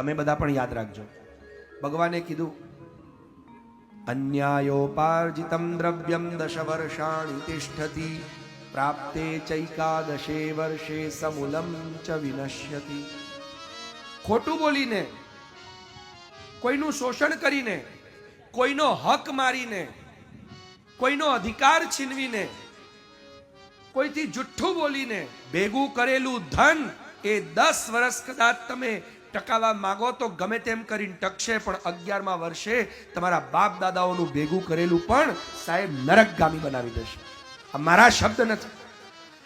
તમે બધા પણ યાદ રાખજો. ભગવાને કીધું, અન્યાયોપાર્જિતમ દ્રવ્યમ દશ વર્ષાણી તિષ્ઠતિ પ્રાપ્તે ચૈકાદશે વર્ષે સમૂલમ ચ વિનશ્યતિ. ખોટું બોલીને, કોઈનું શોષણ કરીને, કોઈનો હક મારીને, કોઈનો અધિકાર છીનવીને, કોઈથી જુઠ્ઠું બોલીને ભેગું કરેલું ધન એ દસ વર્ષ કદાચ તમે ટકાવા માગો તો ગમે તેમ કરીને ટકશે, પણ અગિયારમાં વર્ષે તમારા બાપ દાદાઓનું ભેગું કરેલું પણ સાહેબ નરકગામી બનાવી દેશે. આ મારા શબ્દ નથી.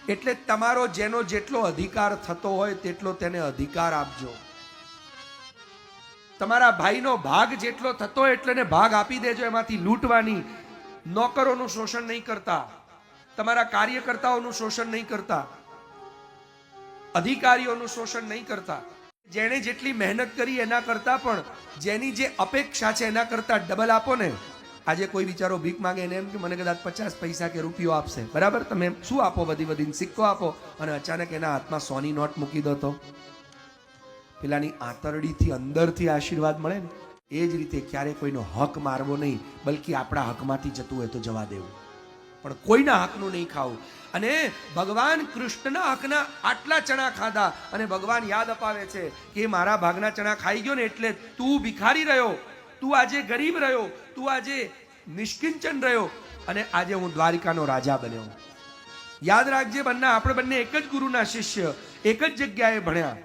એટલે તમારો જેનો જેટલો અધિકાર થતો હોય તેટલો તેને અધિકાર આપજો. તમારા ભાઈનો ભાગ જેટલો થતો એટલે ભાગ આપી દેજો, એમાંથી લૂંટવાની. નોકરોનું શોષણ નહીં કરતા. તમારા કાર્યકર્તાઓનું શોષણ નહીં કરતા. અધિકારીઓનું શોષણ નહીં કરતા. જેણે જેટલી મહેનત કરી એના કરતા પણ જેની જે અપેક્ષા છે એના કરતા ડબલ આપો ને. આજે કોઈ બિચારો ભીખ માંગે એને એમ કે મને કદાચ પચાસ પૈસા કે રૂપિયો આપશે. બરાબર? તમે શું આપો વધી વધીને? સિક્કો આપો અને અચાનક એના હાથમાં સોની નોટ મૂકી દો તો. પેલાની આંતરડીથી અંદરથી આશીર્વાદ મળે ને. એ જ રીતે ક્યારે કોઈનો હક મારવો નહીં, બલકી આપણા હકમાંથી જતું હોય તો જવા દેવું. પણ કોઈના હકનું નહીં ખાવું. અને ભગવાન કૃષ્ણના હકના આટલા ચણા ખાધા અને ભગવાન યાદ અપાવે છે કે મારા ભાગના ચણા ખાઈ ગયો ને એટલે તું ભિખારી રહ્યો, તું આજે ગરીબ રહ્યો, તું આજે નિષ્કિંચન રહ્યો અને આજે હું દ્વારિકાનો રાજા બન્યો. યાદ રાખજે બંને, આપણે બંને એક જ ગુરુના શિષ્ય, એક જ જગ્યાએ ભણ્યા.